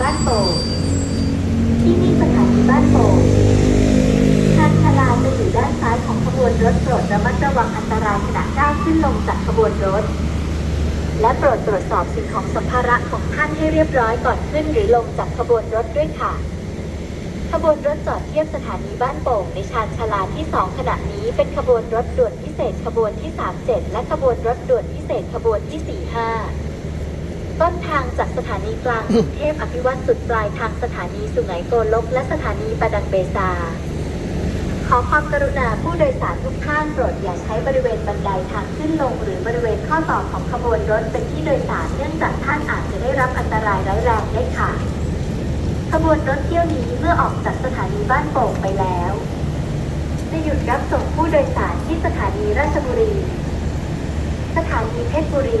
บ้านโป่งที่นี่สถานีบ้านโป่งทางชลาจะอยู่ด้านซ้ายของขบวนรถโปรดระมัดระวังอันตรายขณะก้าวขึ้นลงจากขบวนรถ และโปรดตรวจสอบสิ่งของสัมภาระของท่านให้เรียบร้อยก่อนขึ้นหรือลงจากขบวนรถด้วยค่ะ ขบวนรถจอดเทียบสถานีบ้านโป่งในชานชลาที่ 2 ขณะนี้เป็นขบวนรถด่วนพิเศษขบวนที่ 37 และขบวนรถด่วนพิเศษขบวนที่ 45 ต้นทางจากสถานีกลางกรุงเทพอภิวัตสุดปลายทางสถานีสุไหงโกลกและสถานีประดังเบซา ขอความกรุณาผู้โดยสารทุกท่านโปรดอย่าใช้บริเวณบันไดทางขึ้นลง หรือบริเวณข้อต่อของขบวนรถเป็นที่โดยสารเนื่องจากท่านอาจจะได้รับอันตรายร้ายแรงได้ค่ะ ขบวนรถเที่ยวนี้เมื่อออกจากสถานีบ้านโป่งไปแล้วจะหยุดรับส่งผู้โดยสารที่สถานีราชบุรี สถานีเพชรบุรี